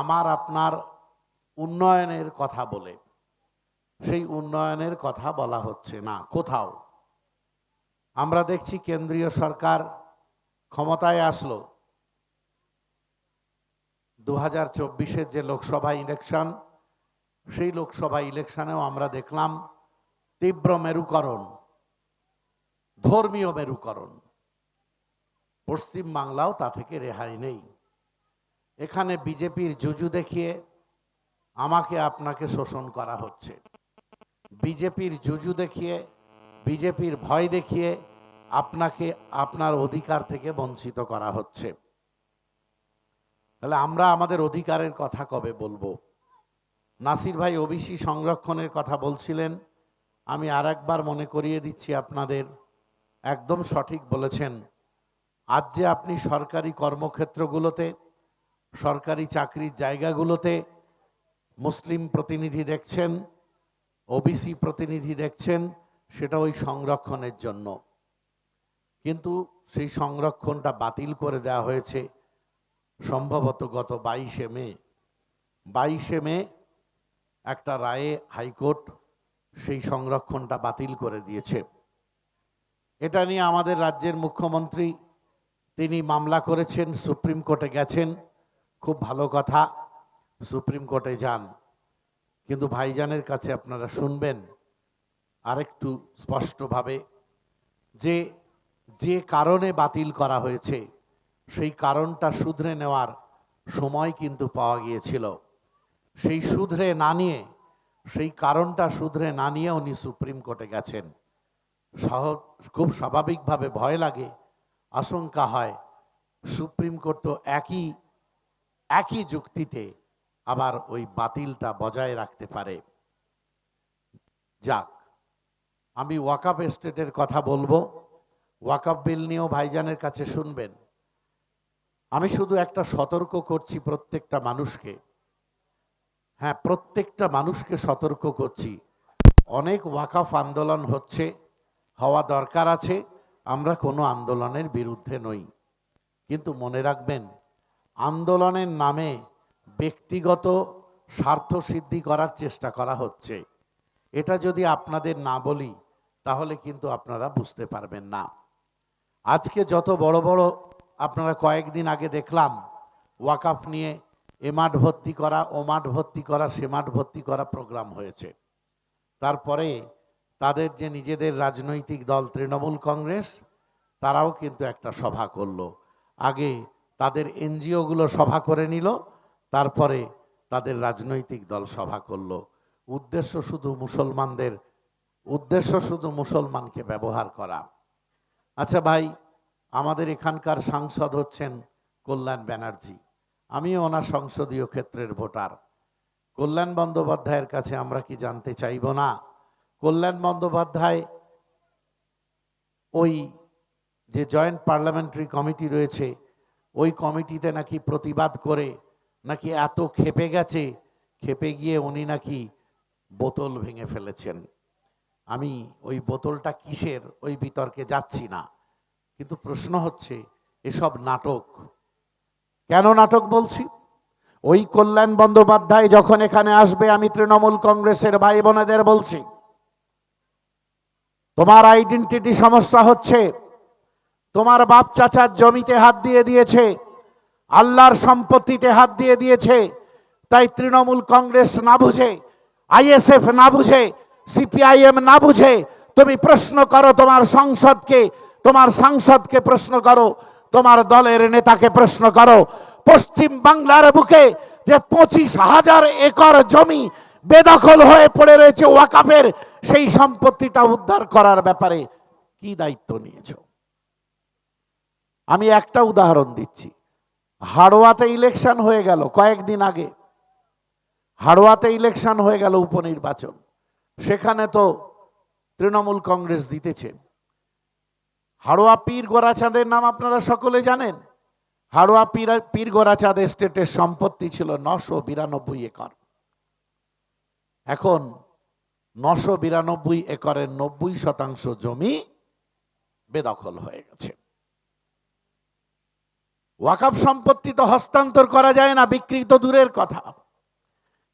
আমার আপনার উন্নয়নের কথা বলে। সেই উন্নয়নের কথা বলা হচ্ছে না, কোথাও। আমরা দেখছি কেন্দ্রীয় সরকার ক্ষমতায় আসলো। দু হাজার চব্বিশের যে লোকসভা ইলেকশন, সেই লোকসভা ইলেকশনেও আমরা দেখলাম তীব্র মেরুকরণ, ধর্মীয় মেরুকরণ। পশ্চিম বাংলাও তা থেকে রেহাই নেই। এখানে বিজেপির জুজু দেখিয়ে আমাকে আপনাকে শোষণ করা হচ্ছে। বিজেপির জুজু দেখিয়ে, বিজেপির ভয় দেখিয়ে আপনাকে আপনার অধিকার থেকে বঞ্চিত করা হচ্ছে। তাহলে আমরা আমাদের অধিকারের কথা কবে বলব? নাসির ভাই ওবিসি সংরক্ষণের কথা বলছিলেন। আমি আর একবার মনে করিয়ে দিচ্ছি আপনাদের, একদম সঠিক বলেছেন। আজ যে আপনি সরকারি কর্মক্ষেত্রগুলোতে সরকারি চাকরির জায়গাগুলোতে মুসলিম প্রতিনিধি দেখছেন, ওবিসি প্রতিনিধি দেখছেন, সেটা ওই সংরক্ষণের জন্য। কিন্তু সেই সংরক্ষণটা বাতিল করে দেওয়া হয়েছে সম্ভবত গত বাইশে মে। বাইশে মে একটা রায়ে হাইকোর্ট সেই সংরক্ষণটা বাতিল করে দিয়েছে। এটা নিয়ে আমাদের রাজ্যের মুখ্যমন্ত্রী, তিনি মামলা করেছেন, সুপ্রিম কোর্টে গেছেন। খুব ভালো কথা, সুপ্রিম কোর্টে যান। কিন্তু ভাইজানের কাছে আপনারা শুনবেন আরেকটু স্পষ্টভাবে যে যে কারণে বাতিল করা হয়েছে, সেই কারণটা শুধরে নেওয়ার সময় কিন্তু পাওয়া গিয়েছিল। সেই শুধরে না নিয়ে, সেই কারণটা শুধরে না নিয়ে উনি সুপ্রিম কোর্টে গেছেন। সহ, খুব স্বাভাবিকভাবে ভয় লাগে, আশঙ্কা হয়। সুপ্রিম কোর্ট তো একই একই যুক্তিতে আবার ওই বাতিলটা বজায় রাখতে পারে। যাক, আমি ওয়াকাপ এস্টেটের কথা বলব। ওয়াকাপ বিল নিয়েও ভাইজানের কাছে শুনবেন। আমি শুধু একটা সতর্ক করছি প্রত্যেকটা মানুষকে। হ্যাঁ প্রত্যেকটা মানুষকে সতর্ক করছি। অনেক ওয়াকাফ আন্দোলন হচ্ছে, হওয়া দরকার আছে, আমরা কোনো আন্দোলনের বিরুদ্ধে নই। কিন্তু মনে রাখবেন আন্দোলনের নামে ব্যক্তিগত স্বার্থ সিদ্ধি করার চেষ্টা করা হচ্ছে। এটা যদি আপনাদের না বলি, তাহলে কিন্তু আপনারা বুঝতে পারবেন না। আজকে যত বড় বড় আপনারা কয়েকদিন আগে দেখলাম, ওয়াকাফ নিয়ে এ মাঠ ভর্তি করা, ও মাঠ ভর্তি করা, সে মাঠ ভর্তি করা প্রোগ্রাম হয়েছে। তারপরে তাদের যে নিজেদের রাজনৈতিক দল তৃণমূল কংগ্রেস, তারাও কিন্তু একটা সভা করল। আগে তাদের এনজিওগুলো সভা করে নিল, তারপরে তাদের রাজনৈতিক দল সভা করল। উদ্দেশ্য শুধু মুসলমানদের, উদ্দেশ্য শুধু মুসলমানকে ব্যবহার করা। আচ্ছা ভাই, আমাদের এখানকার সাংসদ হচ্ছেন কল্যাণ ব্যানার্জি। আমিও ওনার সংসদীয় ক্ষেত্রের ভোটার। কল্যাণ বন্দ্যোপাধ্যায়ের কাছে আমরা কি জানতে চাইব না? কল্যাণ বন্দ্যোপাধ্যায় ওই যে জয়েন্ট পার্লামেন্টারি কমিটি রয়েছে ওই কমিটিতে নাকি প্রতিবাদ করে, নাকি এত খেপে গেছে খেপে গিয়ে উনি নাকি বোতল ভেঙে ফেলেছেন। আমি ওই বোতলটা কিসের, ওই বিতর্কে যাচ্ছি না। কিন্তু প্রশ্ন হচ্ছে, এসব নাটক, কেন নাটক বলছি? ওই কল্যাণ বন্দ্যোপাধ্যায় যখন এখানে আসবে, আমি তৃণমূল কংগ্রেসের ভাই বোনেদের বলছি, তোমার আইডেন্টিটি সমস্যা হচ্ছে তোমার বাপ চাচার জমিতে হাত দিয়ে দিয়েছে, আল্লাহর সম্পত্তিতে হাত দিয়ে দিয়েছে, তাই তৃণমূল কংগ্রেস না বুঝে, আইএসএফ না বুঝে, সিপিআইএম না বুঝে, তুমি প্রশ্ন করো তোমার সংসদকে, তোমার সাংসদকে প্রশ্ন করো, তোমার দলের নেতাকে প্রশ্ন করো। পশ্চিম বাংলার বুকে যে পঁচিশ হাজার একর জমি বেদখল হয়ে পড়ে রয়েছে ওয়াকাফের, সেই সম্পত্তিটা উদ্ধার করার ব্যাপারে কি দায়িত্ব নিয়েছো? আমি একটা উদাহরণ দিচ্ছি। হাড়োয়াতে ইলেকশন হয়ে গেল কয়েকদিন আগে। হাড়োয়াতে ইলেকশন হয়ে গেল উপনির্বাচন। সেখানে তো তৃণমূল কংগ্রেস জিতেছে। হাড়োয়া পীর গোরাচাঁদের নাম আপনারা সকলে জানেন? হাড়োয়া পীর পীর গোরাচাঁদ এস্টেটের সম্পত্তি ছিল নশো বিরানব্বই একর। এখন নশো বিরানব্বই একরের নব্বই শতাংশ জমি বেদখল হয়ে গেছে। ওয়াকাফ সম্পত্তি তো হস্তান্তর করা যায় না, বিক্রি তো দূরের কথা।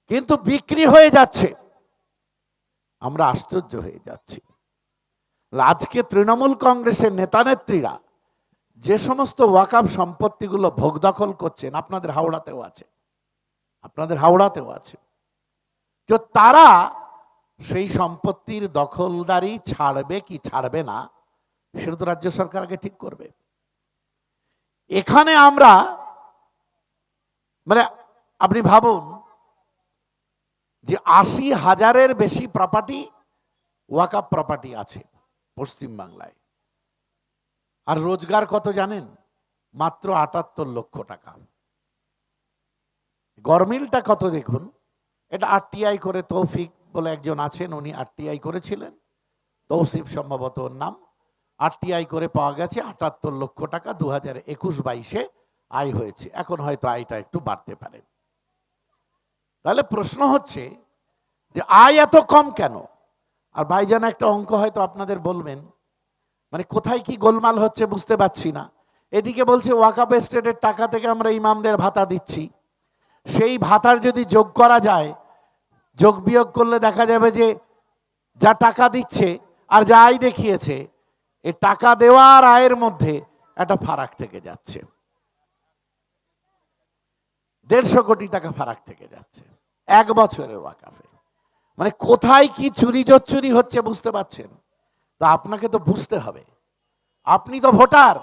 কিন্তু বিক্রি হয়ে যাচ্ছে। আমরা আশ্চর্য হয়ে যাচ্ছি। আজকে তৃণমূল কংগ্রেসের নেতানেত্রীরা যে সমস্ত ওয়াকাফ সম্পত্তিগুলো ভোগ দখল করছেন, আপনাদের হাওড়াতেও আছে। আপনাদের হাওড়াতেও আছে। তো তারা সেই সম্পত্তির দখলদারি ছাড়বে কি ছাড়বে না, সেটা তো রাজ্য সরকার আগে ঠিক করবে। এখানে আমরা মানে আপনি ভাবুন যে আশি হাজারের বেশি প্রপার্টি ওয়াকাপ প্রপার্টি আছে পশ্চিমবাংলায় আর রোজগার কত জানেন? মাত্র আটাত্তর লক্ষ টাকা। গরমিলটা কত দেখুন? এটা আরটিআই করে তৌফিক বলে একজন আছেন, উনি আরটিআই করেছিলেন। তৌসিফ সম্ভবত ওর নাম। আরটিআই করে পাওয়া গেছে আটাত্তর লক্ষ টাকা দু হাজার একুশ বাইশে আয় হয়েছে। এখন হয়তো আয়টা একটু বাড়তে পারে। তাহলে প্রশ্ন হচ্ছে যে আয় এত কম কেন? আর ভাইজান একটা অঙ্ক হয়তো আপনাদের বলবেন মানে কোথায় কি গোলমাল হচ্ছে বুঝতে পারছি না। এদিকে বলছে ওয়াকাপ স্টেটের টাকা থেকে আমরা ইমামদের ভাতা দিচ্ছি। সেই ভাতার যদি যোগ করা যায়, যোগ বিয়োগ করলে দেখা যাবে যে যা টাকা দিচ্ছে আর যা আয় দেখিয়েছে এ টাকা দেওয়ার আয়ের মধ্যে একটা ফারাক থেকে যাচ্ছে। দেড়শো কোটি টাকা ফারাক থেকে যাচ্ছে। এক বছরের ওয়াকাফে। মানে কোথায় কি চুরি চুরি হচ্ছে বুঝতে পারছেন? তা আপনাকে তো বুঝতে হবে। আপনি তো ভোটার,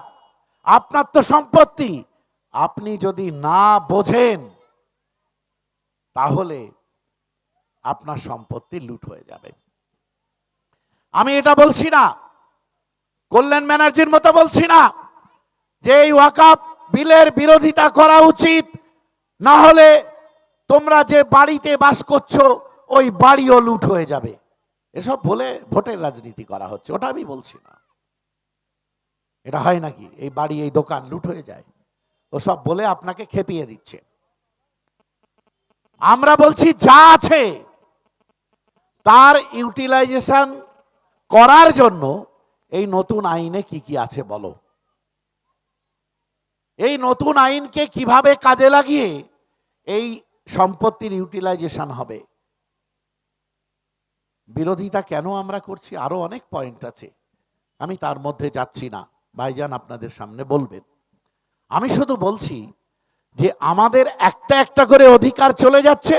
আপনার তো সম্পত্তি। আপনি যদি না বোঝেন, তাহলে আপনার সম্পত্তি লুট হয়ে যাবে। আমি এটা বলছি না। কল্যাণ ব্যানার্জির মতো বলছি না। যে এই ওয়াকাপ বিলের বিরোধিতা করা উচিত, না হলে তোমরা যে বাড়িতে বাস করছ, ওই বাড়িও লুট হয়ে যাবে। এসব বলে ভোটের রাজনীতি করা হচ্ছে, ওটা আমি বলছি না। এটা হয় নাকি? এই বাড়ি, এই দোকান লুট হয়ে যায়? ওসব বলে আপনাকে খেপিয়ে দিচ্ছে। আমরা বলছি, যা আছে, তার ইউটিলাইজেশন করার জন্য এই নতুন আইনে কি কি আছে বলো? এই নতুন আইনকে কীভাবে কাজে লাগিয়ে এই সম্পত্তির ইউটিলাইজেশন হবে? বিরোধিতা কেন আমরা করছি? আরও অনেক পয়েন্ট আছে। আমি তার মধ্যে যাচ্ছি না। ভাইজান আপনাদের সামনে বলবেন। আমি শুধু বলছি যে আমাদের একটা একটা করে অধিকার চলে যাচ্ছে।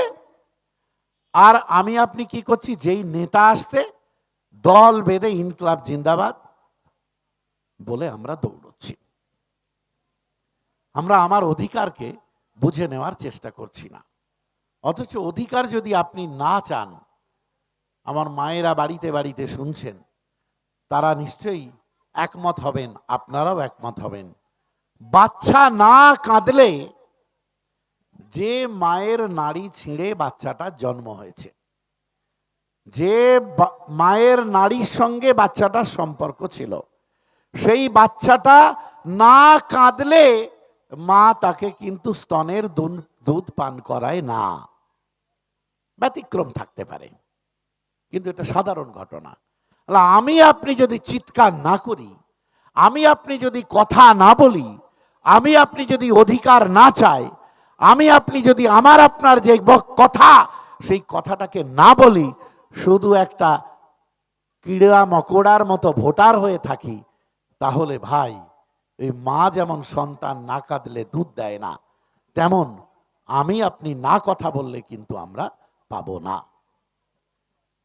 আর আমি আপনি কি করছি? যেই নেতা আসছে, দল বেঁধে ইনকলাব জিন্দাবাদ। বলে আমরা দৌড়চ্ছি। আমরা আমার অধিকারকে বুঝে নেওয়ার চেষ্টা করছি না। অথচ অধিকার যদি আপনি না চান, আমার মায়েরা বাড়িতে বাড়িতে শুনছেন, তারা নিশ্চয়ই একমত হবেন, আপনারাও একমত হবেন। বাচ্চা না কাঁদলে যে মায়ের নাড়ি ছিঁড়ে বাচ্চাটার জন্ম হয়েছে, যে মায়ের নাড়ির সঙ্গে বাচ্চাটার সম্পর্ক ছিল সেই বাচ্চাটা না কাঁদলে মা তাকে কিন্তু স্তনের দুধ পান করায় না। ব্যতিক্রম থাকতে পারে। কিন্তু এটা সাধারণ ঘটনা। আমি আপনি যদি চিৎকার না করি, আমি আপনি যদি কথা না বলি, আমি আপনি যদি অধিকার না চাই, আমি আপনি যদি আমার আপনার যে কথা, সেই কথাটাকে না বলি, শুধু একটা কিড়া মকড়ার মতো ভোটার হয়ে থাকি তাহলে ভাই, এই মা যেমন সন্তান না কাঁদলে দুধ দেয় না, তেমন আমি আপনি না কথা বললে কিন্তু আমরা পাবো না।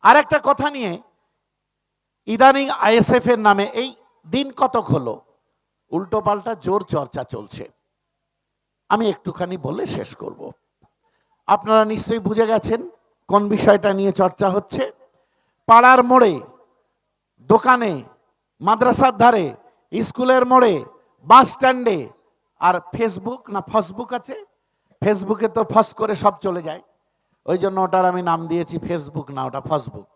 আর একটা কথা নিয়ে ইদানিং আইএসএফ এর নামে এই দিন কতক হলো, উল্টো পাল্টা জোর চর্চা চলছে। আমি একটুখানি বলে শেষ করব। আপনারা নিশ্চয়ই বুঝে গেছেন কোন বিষয়টা নিয়ে চর্চা হচ্ছে। পাড়ার মোড়ে, দোকানে, মাদ্রাসার ধারে স্কুলের মোড়ে, বাস স্ট্যান্ডে, আর ফেসবুক না ফসবুক আছে? ফেসবুকে তো ফস করে সব চলে যায়। ওই জন্য ওটার আমি নাম দিয়েছি ফেসবুক না, ওটা ফসবুক।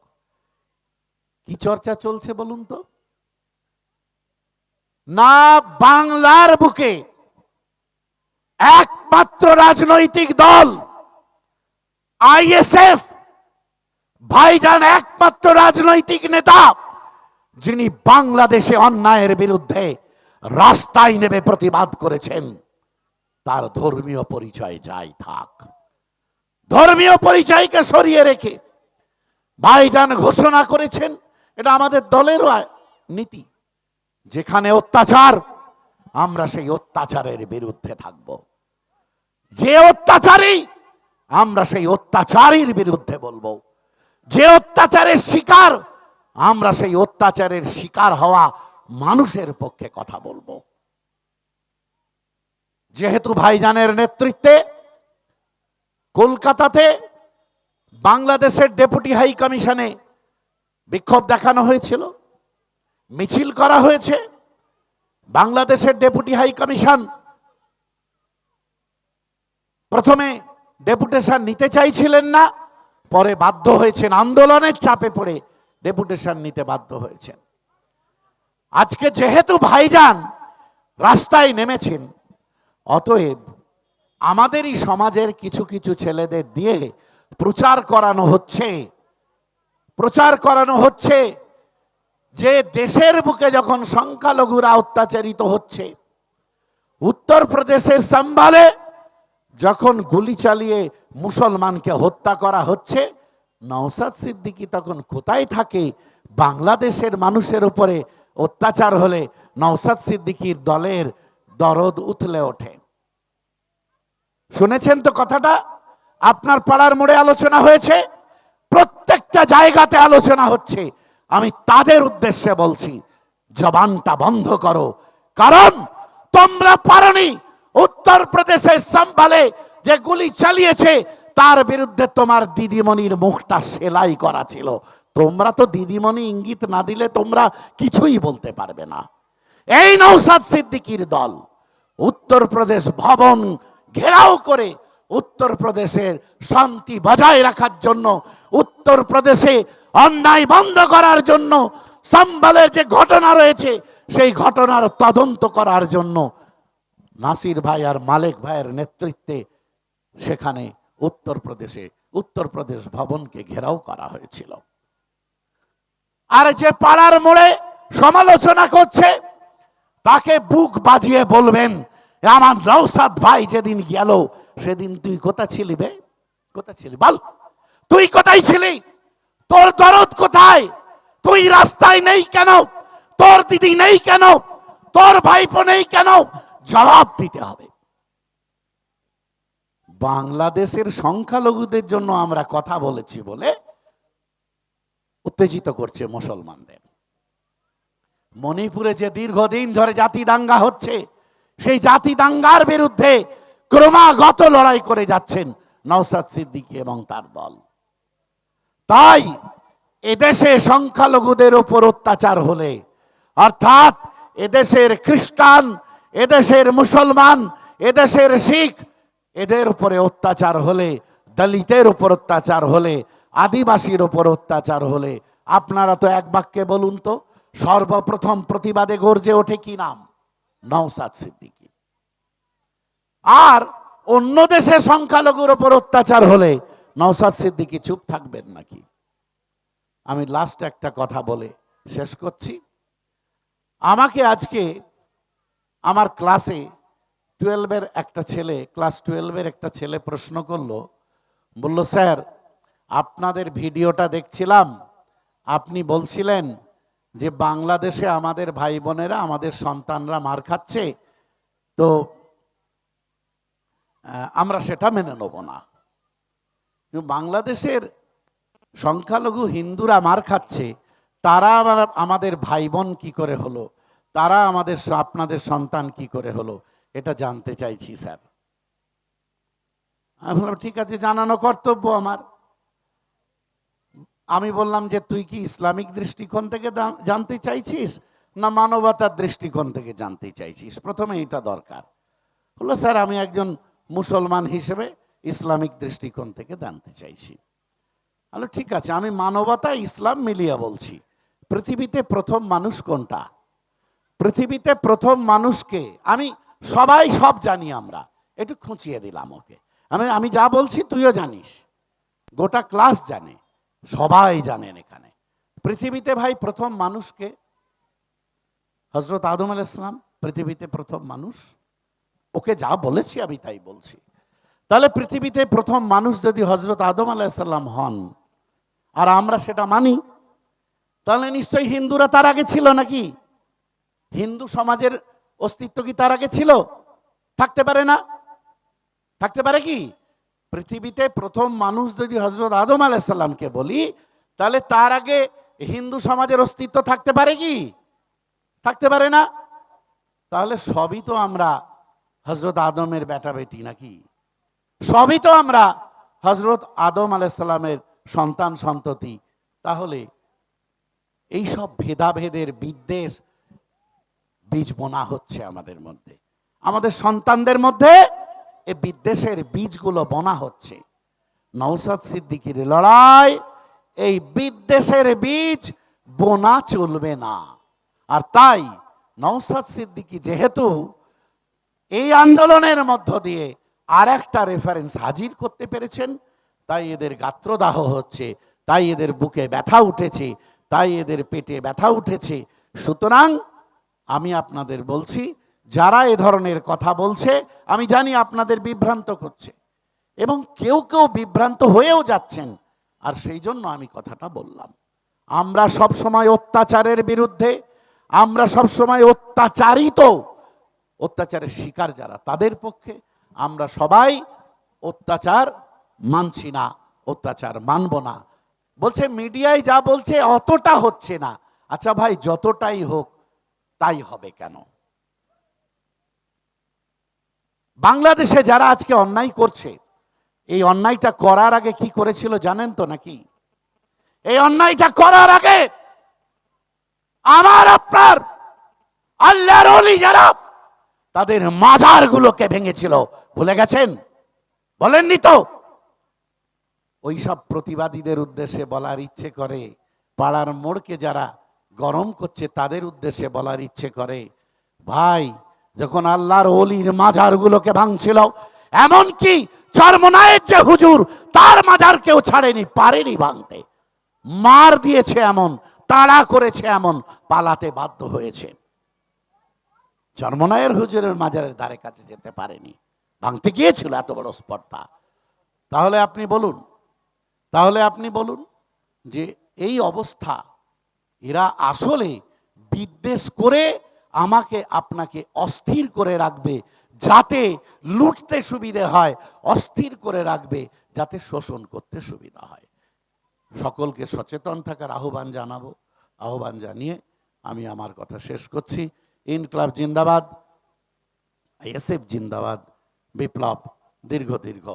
কি চর্চা চলছে বলুন তো? না বাংলার বুকে একমাত্র রাজনৈতিক দল আইএসএফ, ভাইজান একমাত্র রাজনৈতিক নেতা যিনি বাংলাদেশে অন্যায়ের বিরুদ্ধে রাস্তায় নেমে প্রতিবাদ করেছেন, তার ধর্মীয় পরিচয় যাই থাক। ধর্মীয় পরিচয়কে সরিয়ে রেখে ভাইজান ঘোষণা করেছেন, এটা আমাদের দলের নীতি। যেখানে অত্যাচার, আমরা সেই অত্যাচারের বিরুদ্ধে থাকব। যে অত্যাচারী, আমরা সেই অত্যাচারীর বিরুদ্ধে বলব। যে অত্যাচারের শিকার আমরা সেই অত্যাচারের শিকার হওয়া মানুষের পক্ষে কথা বলব। যেহেতু ভাইজানের নেতৃত্বে কলকাতাতে বাংলাদেশের ডেপুটি হাই কমিশনে বিক্ষোভ দেখানো হয়েছিল, মিছিল করা হয়েছে, বাংলাদেশের ডেপুটি হাই কমিশন প্রথমে ডেপুটেশন নিতে চাইছিলেন না, পরে বাধ্য হয়েছেন আন্দোলনের চাপে পড়ে ডেপুটেশন নিতে বাধ্য হয়েছেন। আজকে যেহেতু ভাইজান রাস্তায় নেমেছেন, অতএব আমাদেরই সমাজের কিছু কিছু ছেলেদের দিয়ে প্রচার করানো হচ্ছে, প্রচার করানো হচ্ছে, যে দেশের বুকে যখন সংখ্যালঘুরা অত্যাচারিত হচ্ছে, উত্তরপ্রদেশের সম্ভালে যখন গুলি চালিয়ে মুসলমানকে হত্যা করা হচ্ছে নওসাদ সিদ্দিকী তখন কোথায় থাকে? বাংলাদেশের মানুষের উপরে অত্যাচার হলে নওসাদ সিদ্দিকীর দলের দরদ উথলে ওঠে। শুনেছেন তো কথাটা? আপনার পাড়ার মোড়ে আলোচনা হয়েছে? প্রত্যেকটা জায়গাতে আলোচনা হচ্ছে। আমি তাদের উদ্দেশ্যে বলছি, জবানটা বন্ধ করো। কারণ তোমরা পারনি। উত্তরপ্রদেশের সম্ভালে যে গুলি চালিয়েছে তার বিরুদ্ধে তোমার দিদিমণির মুখটা সেলাই করা ছিল। তোমরা তো দিদিমণি ইঙ্গিত না দিলে তোমরা কিছুই বলতে পারবে না। এই নৌসাদ সিদ্দিকির দল উত্তরপ্রদেশ ভবন ঘেরাও করে উত্তরপ্রদেশের শান্তি বজায় রাখার জন্য, উত্তরপ্রদেশে অন্যায় বন্ধ করার জন্য, সাম্বালের যে ঘটনা রয়েছে, সেই ঘটনার তদন্ত করার জন্য নাসির ভাই আর মালেক ভাইয়ের নেতৃত্বে সেখানে উত্তরপ্রদেশে উত্তরপ্রদেশ ভবনকে ঘেরাও করা হয়েছিল। আর যে পাড়ার মোড়ে সমালোচনা করছে, তাকে বুক বাজিয়ে বলবেন, আমার নৌসাদ ভাই যেদিন গেল, সেদিন তুই কোথা ছিলি বে? কোথা ছিলি? বল, তুই কোথায় ছিলি? তোর দরদ কোথায়? তুই রাস্তায় নেই কেন? তোর দিদি নেই কেন? তোর ভাইপো নেই কেন? জবাব দিতে হবে। বাংলাদেশের সংখ্যালঘুদের জন্য আমরা কথা বলেছি বলে উত্তেজিত করছে মুসলমানদের। মণিপুরে যে দীর্ঘদিন ধরে জাতি দাঙ্গা হচ্ছে, সেই জাতি দাঙ্গার বিরুদ্ধে ক্রমাগত লড়াই করে যাচ্ছেন নওসাদ সিদ্দিকী এবং তার দল। তাই এদেশে সংখ্যালঘুদের ওপর অত্যাচার হলে, অর্থাৎ এদেশের খ্রিস্টান, এদেশের মুসলমান, এদেশের শিখ এদের উপরে অত্যাচার হলে, দলিতের উপর অত্যাচার হলে, আদিবাসীর উপর অত্যাচার হলে, আপনারা তো এক বাক্যে বলুন তো, সর্বপ্রথম প্রতিবাদে গর্জে ওঠে কি নাম? নওসাদ সিদ্দিকী। আর অন্য দেশে সংখ্যালঘুর ওপর অত্যাচার হলে নওসাদ সিদ্দিকী চুপ থাকবেন নাকি? আমি লাস্ট একটা কথা বলে শেষ করছি। আমাকে আজকে আমার ক্লাসে টুয়েলভের একটা ছেলে, ক্লাস টুয়েলভের একটা ছেলে প্রশ্ন করল, বলল, স্যার, আপনাদের ভিডিওটা দেখছিলাম। আপনি বলছিলেন যে বাংলাদেশে আমাদের ভাই বোনেরা আমাদের সন্তানরা মার খাচ্ছে। তো আমরা সেটা মেনে নেব না। বাংলাদেশের সংখ্যালঘু হিন্দুরা মার খাচ্ছে। তারা আবার আমাদের ভাই বোন কী করে হলো? তারা আমাদের আপনাদের সন্তান কি করে হলো? এটা জানতে চাইছি, স্যার। আমি বললাম, ঠিক আছে, জানানো কর্তব্য আমার। আমি বললাম যে, তুই কি ইসলামিক দৃষ্টিকোণ থেকে জানতে চাইছিস না মানবতার দৃষ্টিকোণ থেকে জানতে চাইছিস? প্রথমে এটা দরকার। হলো স্যার, আমি একজন মুসলমান হিসেবে ইসলামিক দৃষ্টিকোণ থেকে জানতে চাইছি। হলো ঠিক আছে, আমি মানবতা, ইসলাম মিলিয়া বলছি। পৃথিবীতে প্রথম মানুষ কোনটা? পৃথিবীতে প্রথম মানুষকে আমি সবাই সব জানি আমরা। একটু খুঁচিয়ে দিলাম ওকে। আমি আমি যা বলছি তুইও জানিস। গোটা ক্লাস জানে। সবাই জানেন এখানে। পৃথিবীতে ভাই প্রথম মানুষকে হজরত আদম আল ইসলাম পৃথিবীতে প্রথম মানুষ। ওকে যা বলেছি আমি তাই বলছি। তাহলে পৃথিবীতে প্রথম মানুষ যদি হজরত আদম আলাহিসাল্লাম হন, আর আমরা সেটা মানি, তাহলে নিশ্চয়ই হিন্দুরা তার আগে ছিল নাকি? হিন্দু সমাজের অস্তিত্ব কি তার আগে ছিল? থাকতে পারে না। থাকতে পারে কি? পৃথিবীতে প্রথম মানুষ যদি হজরত আদম আলাহিসাল্লামকে বলি, তাহলে তার আগে হিন্দু সমাজের অস্তিত্ব থাকতে পারে কি? থাকতে পারে না। তাহলে সবই তো আমরা হজরত আদমের বেটা বেটি নাকি? সবই তো আমরা হজরত আদম আলাইসাল্লামের সন্তান সন্ততি তাহলে এইসব ভেদাভেদের বিদ্বেষ বীজ বোনা হচ্ছে আমাদের মধ্যে। আমাদের সন্তানদের মধ্যে এই বিদ্বেষের বীজগুলো বোনা হচ্ছে। নৌসাদ সিদ্দিকির লড়াই, এই বিদ্বেষের বীজ বোনা চলবে না। আর তাই নৌসাদ সিদ্দিকি যেহেতু এই আন্দোলনের মধ্য দিয়ে আর একটা রেফারেন্স হাজির করতে পেরেছেন, তাই এদের গাত্রদাহ হচ্ছে, তাই এদের বুকে ব্যথা উঠেছে, তাই এদের পেটে ব্যথা উঠেছে। সুতরাং আমি আপনাদের বলছি, যারা এ ধরনের কথা বলছে, আমি জানি আপনাদের বিভ্রান্ত করছে। এবং কেউ কেউ বিভ্রান্ত হয়েও যাচ্ছেন, আর সেই জন্য আমি কথাটা বললাম। আমরা সব সময় অত্যাচারের বিরুদ্ধে, আমরা সব সময় অত্যাচারিত। অত্যাচারের শিকার যারা, তাদের পক্ষে আমরা সবাই অত্যাচার মানছি না, অত্যাচার মানব না। বলছে, মিডিয়ায় যা বলছে অতটা হচ্ছে না। আচ্ছা ভাই, যতটাই হোক তাই হবে কেন? বাংলাদেশে যারা আজকে অন্যায় করছে, এই অন্যায়টা করার আগে কি করেছিল জানেন তো নাকি? এই অন্যায়টা করার আগে আমার, আপনার, আল্লাহর যারা, তাদের মাজারগুলোকে ভেঙেছিল। ভুলে গেছেন? বলেননি তো? ওইসব প্রতিবাদীদের উদ্দেশ্যে বলার ইচ্ছে করে পাড়ার মোড়কে যারা গরম করছে, তাদের উদ্দেশ্যে বলার ইচ্ছে করে, ভাই, যখন আল্লাহর অলির মাজারগুলোকে ভাঙছিল, এমনকি চরমনায়ের যে হুজুর, তার মাজার কেউ ছাড়েনি, পারেনি ভাঙতে। মার দিয়েছে এমন, তাড়া করেছে এমন, পালাতে বাধ্য হয়েছে। চরমনায়ের হুজুরের মাজারের দ্বারে কাছে যেতে পারেনি। ভাঙতে গিয়েছিল, এত বড় স্পর্ধা। তাহলে আপনি বলুন, তাহলে আপনি বলুন যে, এই অবস্থা এরা আসলে বিদ্বেষ করে আমাকে আপনাকে অস্থির করে রাখবে, যাতে লুটতে সুবিধে হয়, অস্থির করে রাখবে, যাতে শোষণ করতে সুবিধা হয়। সকলকে সচেতন থাকার আহ্বান জানাব, আহ্বান জানিয়ে আমি আমার কথা শেষ করছি। ইনক্লাব জিন্দাবাদ এসএফ জিন্দাবাদ, বিপ্লব দীর্ঘ দীর্ঘ।